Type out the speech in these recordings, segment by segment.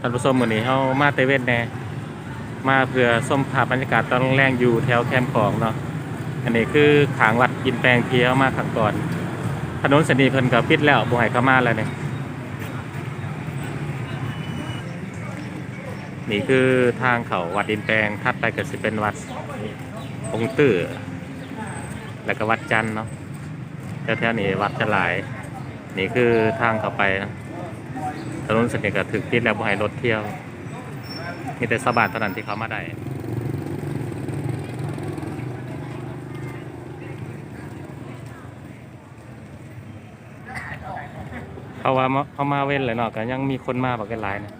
ท่านผู้ชมมื้อนี้เฮามาเตเวนแน่มาเพื่อชมภาพบรรยากาศตอนแรงอยู่แถวแคมป์ของเนาะอันนี้คือขางวัดอินแปลงที่เฮามาครั้งก่อน ถนนเสนีเพิ่นก็ปิดแล้วบ่ให้เข้ามาแล้วเนี่ยนี่คือทางเขาวัดอินแปลงถัดไปก็สิเป็นวัดองตื้อแล้วก็วัดจันเนาะแถวๆนี้วัดจะหลาย นี่คือทางเข้าไปนะ ถนนเสนีก็ถึกติดแล้วบ่ให้รถเที่ยว มีแต่สบาดเท่านั้นที่เขามาได้เขาว่ามาเขามาเว้นเลยเนาะก็ยังมีคนมาบักกันหลายนะ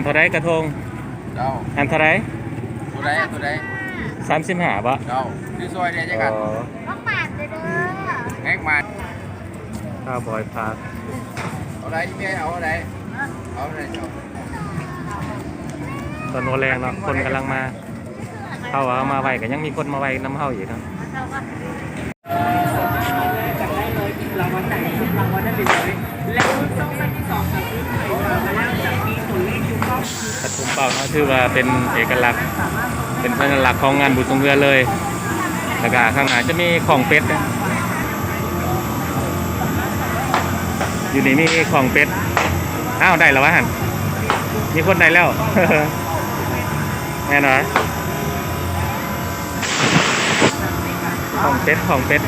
นเท่าไรกระทงเจ้าอันเท่าไรตัวใดตัวใดสามสิบห้าบะเจ้าที่ซอยเดียวจะกันต้องปาดเลยเด้อแงกมาข้าวบอยพาร์คเอาไหนที่ไม่เอาเอาไหนเอาไหนเจ้าตอนโนแรงเนาะคนกำลังมาเขาว่าเอามาไว้ก็ยังมีคนมาไว้น้ำเฮาอยู่เนาะจากได้เลยรางวัลไหนรางวัลนั้นไปเลยแล้ว กระทุมเป่าเนาะถือว่าเป็นเอกลักษณ์ เป็นสัญลักษณ์ของงานบุญทรงเรือเลย แล้วก็ข้างหน้าจะมีของเป็ดนะอยู่นี่มีของเป็ด อ้าวได้แล้ววะหันมีคนได้แล้ว แน่นอนของเป็ดของเป็ด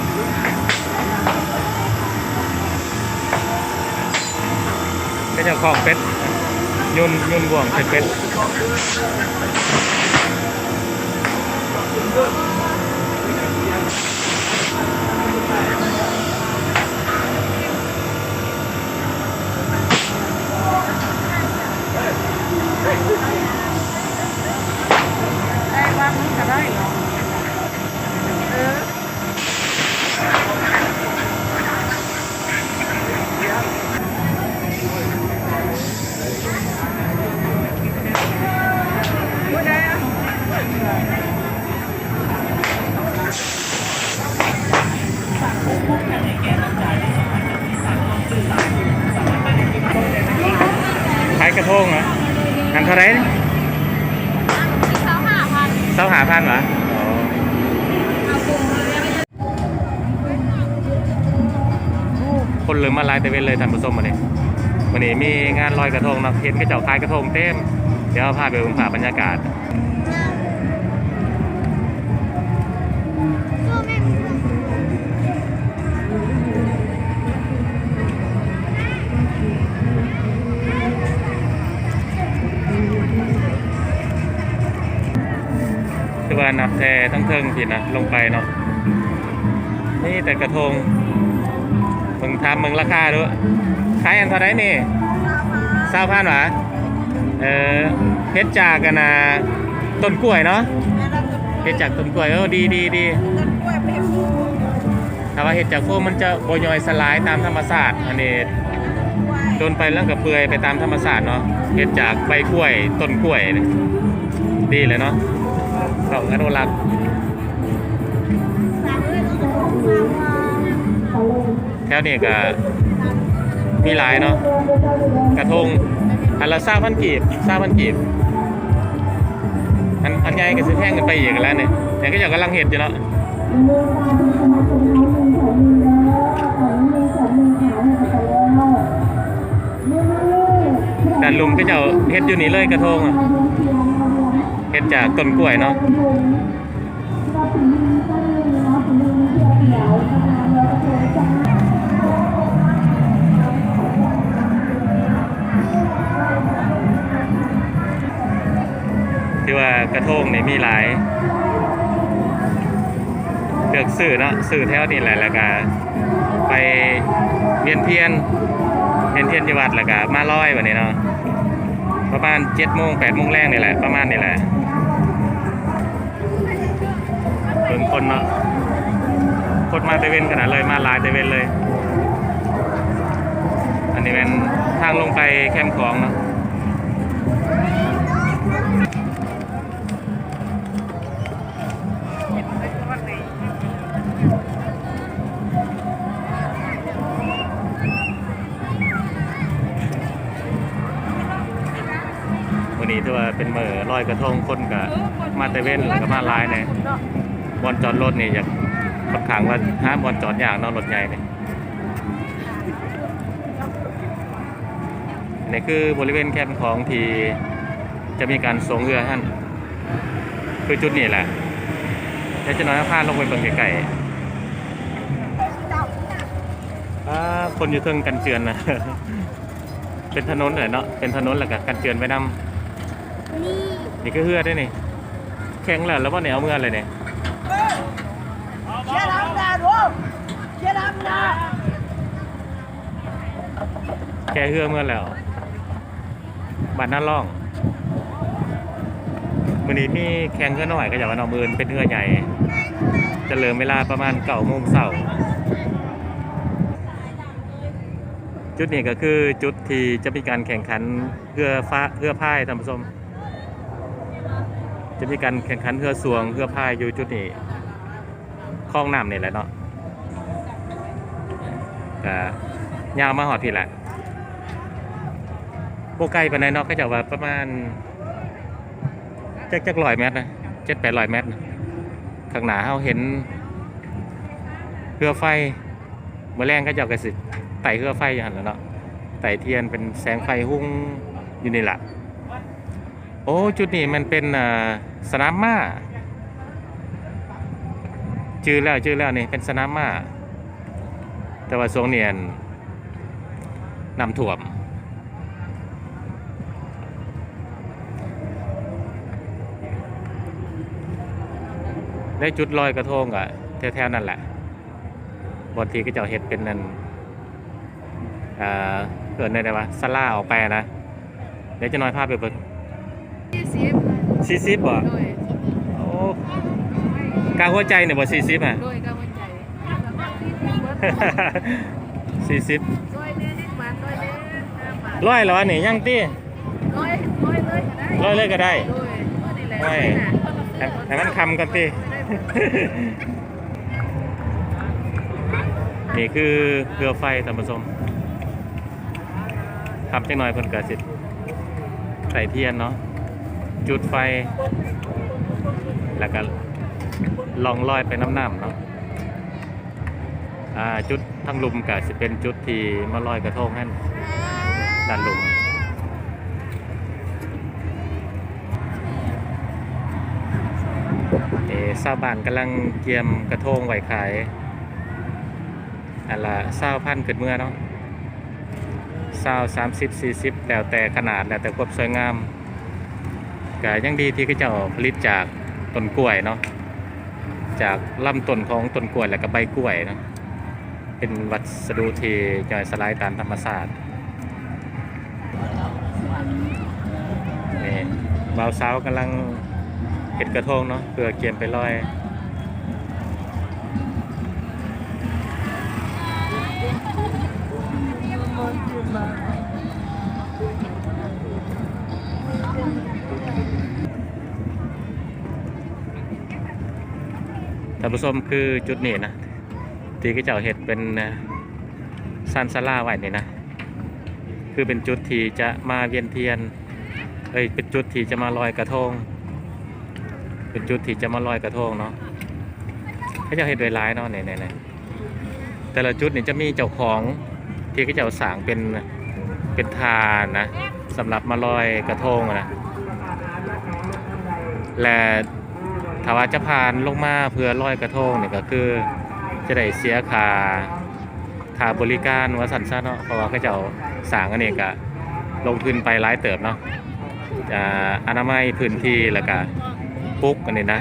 ก็จะของเป็ด ยุ่นยุ่นบ่วงเป็นเป็ด เต่เว้นเลยท่านผู้ชมวันนี้วันนี้มีงานลอยกระทงนะเห็นกระเจ้าขายกระทงเต็ม เดี๋ยวพาไปดูภาพบรรยากาศสู้แม่งคือว่านับแททั้งเทิงผิดนะลงไปเนาะนี่แต่กระทง มึงทำมึงราคาด้วยขายอันเท่าไหรนี่เศร้าพันหรอเออเพชรจากกันนะต้นกล้วยเนาะเพชรจากต้นกล้วยเออดีดีดีถ้าว่าเห็ดจากพวกมันจะโบยอยสลายตามธรรมศาสตร์อันนี้โดนไปแล้วกับเปื่อยไปตามธรรมศาสตร์เนาะเห็ดจากใบกล้วยต้นกล้วยนี่ดีเลยเนาะเขาอนุรักษ์ แถวนี้ก็มีหลายเนาะกระทงอันละซาพันกีบซาพันกีบอันอันใหญ่ก็สิแพงกันไปอีกแล้วเนี่ยแต่ก็อยากกำลังเห็ดอยู่เนาะแต่ลุงก็จะเห็ดอยู่นี่เลยกระทงอะเห็ดจากต้นกล้วยเนาะ ที่ว่ากระทงนี่มีหลายเลือกสื่อเนาะสื่อแถวนี่แหละแล้วก็ไปเวียนเทียนเวียนเทียนที่วัดแล้วก็มาลอยแบบนี้เนาะประมาณเจ็ดโมงแปดโมงแรกนี่แหละประมาณนี่แหละเพิ่งคนเนาะคนมาเตเวนขนาดเลยมาลายเตเวนเลย อันนี้เป็นทางลงไปแคมป์ของเนาะ นี้ถือว่าเป็นเมื่อลอยกระทงคนกับมาเตเวนแล้วก็มาลายเนี่ยบอลจอดรถนี่อยากค่อนข้างว่าห้ามบอลจอดอย่างนอนรถใหญ่เนี่ยนี่คือบริเวณแคมป์ของที่จะมีการส่งเรือท่านคือจุดนี้แหละเดี๋ยวจะน้อยพาลงไปเบิ่งไก่คนอยู่เทิงกันเจือนนะเป็นถนนเลยเนาะเป็นถนนแล้วก็กันเจือนไปนำ นี่ก็เฮือได้นี่แข็งแล้วแล้วว่าเนี่ยเอาเมื่อเลยเนี่ย Chết lắm ra đúng không? Chết lắm ra แกเฮือเมื่อแล้วบัดหน้าล่องมือนี้มีแข่งก็หน่อยก็อยากว่าเอามือเป็นเฮือใหญ่จะเริ่มเวลาประมาณเก่าโมงเสาร์จุดนี้ก็คือจุดที่จะมีการแข่งขันเพื่อฟ้าเพื่อพายท่านผู้ชม จะมีการแข่งขันเพื่อสวงเพื่อพายอยู่จุดนี้คลองน้ำนี่แหละเนาะก็ยาวมาหอดพี่แหละโบไกลปานใดเนาะก็จะว่าประมาณจักจักร้อยเมตรนะเจ็ดแปดร้อยเมตรข้างหน้าเราเห็นเรือไฟเมื่อแรงก็จ้ากระสิไต่เรือไฟอย่างนั้นแหล้วเนาะไต่เทียนเป็นแสงไฟหุ้งอยู่นี่แหละ โอ้จุดนี้มันเป็นสนามม้าชื่อแล้วชื่อแล้วนี่เป็นสนามม้าแต่ว่าทรงเนียนนำถ่วม ได้จุดลอยกระทงอะแถวๆนั่นแหละบางทีก็จะเอาเห็ดเป็นนั่นเกิดในอะไรวะสลาออกไปนะ เดี๋ยวจะน้อยภาพไปเบิ่งยี่สิบ สี่สิบบ่โดยโอ้กาหัวใจเนี่ยบ่สี่สิบอะ โดยกำลังใจสี่สิบโดยเน้นนิดมันโดยเน้นห้าบาทร้อยแล้วนี่ยังตีโดยโดยเลยก็ได้ร้อยเลยก็ได้ โดยนี่แหละโอ้ยแต่มันคำกันตีนี่คือเรือไฟท่านผู้ชมทำจังหน่อยเพิ่นเกิดสิใส่เทียนเนาะ จุดไฟ แล้วก็ลองลอยไปน้ำน้ำเนาะจุดทั้งลุมก็สิเป็นจุดที่มาลอยกระทงนั่นด้านลุมเอชาวบ้านกำลังเกียมกระทงไหวขายอันละเศร้าพันเกิดเมื่อเนาะเศร้าสามสิบสี่สิบแล้วแต่ขนาดแล้วแต่ความสวยงาม ก็ยังดีที่เขาเจ้าผลิตจากต้นกล้วยเนาะจากลำต้นของต้นกล้วยและก็ใบกล้วยเนาะเป็นวัสดุที่ย่อยสลายตามธรรมชาตินี่บ่าวสาวกำลังเห็ดกระทงเนาะเพื่อเกียมไปลอย ผู้ชมคือจุดนี้นะที่เขาเจ้าเห็ดเป็นซันซาร่าไว้นี่นะคือเป็นจุดที่จะมาเวียนเทียนเอ้ยเป็นจุดที่จะมาลอยกระทง เป็นจุดที่จะมาลอยกระทงเนาะเขาเจ้าเห็ดไว้ร้ายเนาะเนี่ยเนี่ยแต่ละจุดนี่จะมีเจ้าของที่เขาเจ้าสางเป็นเป็นทานนะสำหรับมาลอยกระทงนะและ ถ้าว่าจะผ่านลงมาเพื่อลอยกระทงเนี่ยก็คือ จะได้เสียค่าค่าบริการว่าสันซะเนาะเพราะว่าเขาเจ้าสางอันนี้ก็ลงทุนไปหลายเติบเนาะจะอนามัยพื้นที่แล้วก็ปลุกอันนี้นะ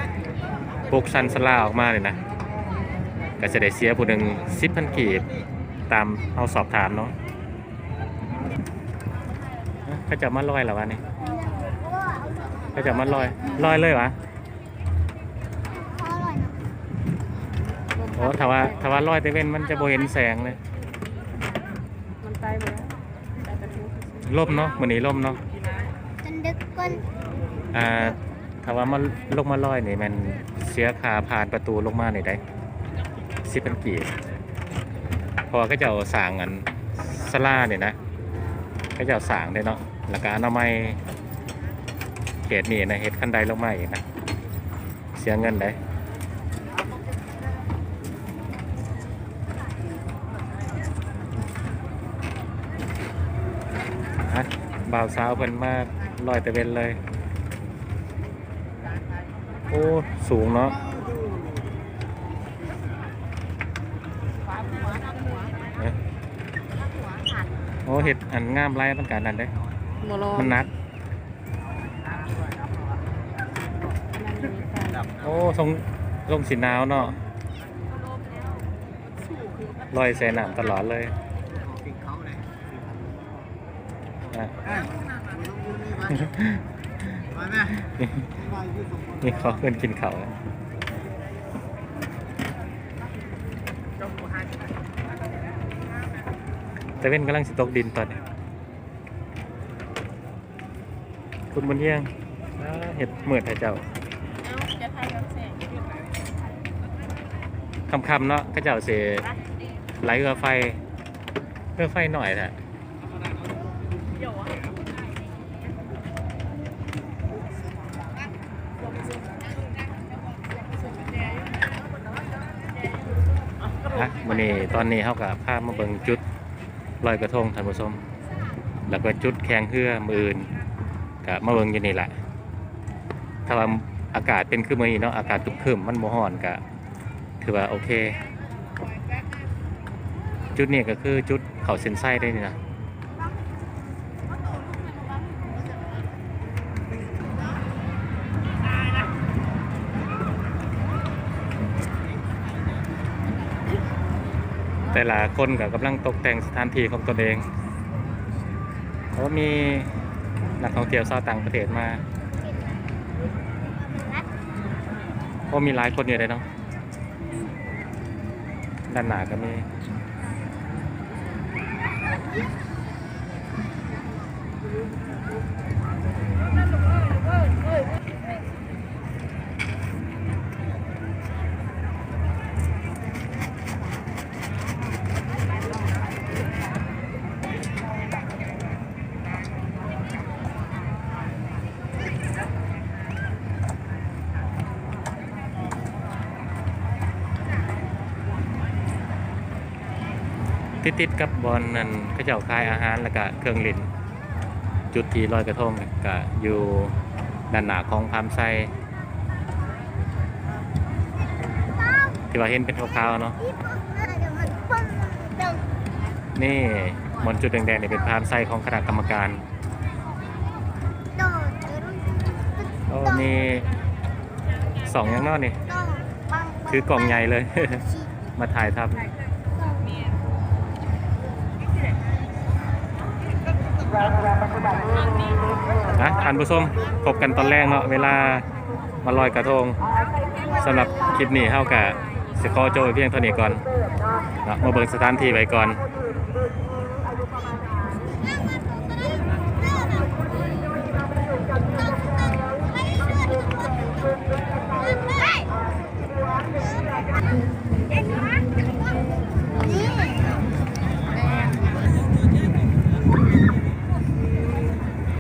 ปลุกซันสลาออกมาเลยนะก็จะได้เสียผู้หนึ่งสิบพันกีบตามเอาสอบถามเนาะเขาจะมาลอยเหรอวะนี่ก็จะมันลอยลอยเลยวะ อ้โอ้ถ้าว่าถ้าว่าลอยแต่เว้นมันจะบ่เห็นแสงเลยมันตายหมดแล้วตายไปทุกล่มเนาะมื้อนี้ล่มเนาะจนดึกก้นอ่าถ้าว่ามันลงมาลอยนี่มันเสียค่าผ่านประตูลงมานี่ได้สิบเป็นกี่พอก็จะเอาสร้างอันสลาเนี่ยนะก็จะเอาสร้างได้เนาะแล้วก็อนามัยเขตนี่นะเฮ็ดขั้นใดลงมาอีกนะเสียเงินได้ ฮะบ่าวสาวเพิ่นมาลอยตะเวนเลย โอ้ สูงเนาะเอ๊ะโอ้เห็ดอันงามไรมันการนั้นเด้หมอรอมันหนักโอ้ทรงทรงสีหนาวเนาะลอยใส่น้ำตลอดเลยอะ มาแม่ นี่เขาเพื่อนกินเขาแต่เว้นกำลังสิตกดินตอนนี้คุณบุญเยี่ยงเห็ดเหมือดให้เจ้าจะทายกับแสงคำๆเนาะก็เจ้าเสียไหลเรือไฟเรือไฟหน่อยแหละ วันนี้ตอนนี้เขากับภามาเบิงจุดลอยกระทงท่านผู้ชมแล้วก็จุดแข่งเพื่อมืออื่นกับมาเบิงอยู่นี่แหละ ถ้าว่าอากาศเป็นคือมือนี้เนาะอากาศตุกขึ้นมันโมหอนกะถือว่าโอเค จุดนี้ก็คือจุดเขาเซนไส้ได้นี่นะ แต่ละคนก็กำลังตกแต่งสถานที่ของตนเองเพราะมีนักท่องเที่ยวชาวต่างประเทศมาเพราะมีหลายคนอยู่เลยเนาะด้านหน้าก็มี ติดติดกับบอลนั่นเขาเจ้าขายอาหารแล้วก็เครื่องลิ้นจุดที่ลอยกระทงก็อยู่ด้านหน้าของพามไซที่ว่าเห็นเป็นขาวๆเนาะที่ปกหน้าเดี๋ยวมันปึ้งตึงนี่มอนจุดแดงๆเนี่ยเป็นพามไซของคณะกรรมการโอ้มีสองอยังนอกนี่คือกล่องใหญ่เลย มาถ่ายทำ นะท่านผู้ชมพบกันตอนแรกเนาะเวลามาลอยกระทงสำหรับคลิปนี้เท่ากับสิคอโจเพียงเท่านี้ก่อนเนาะมาเบิกสถานที่ไว้ก่อน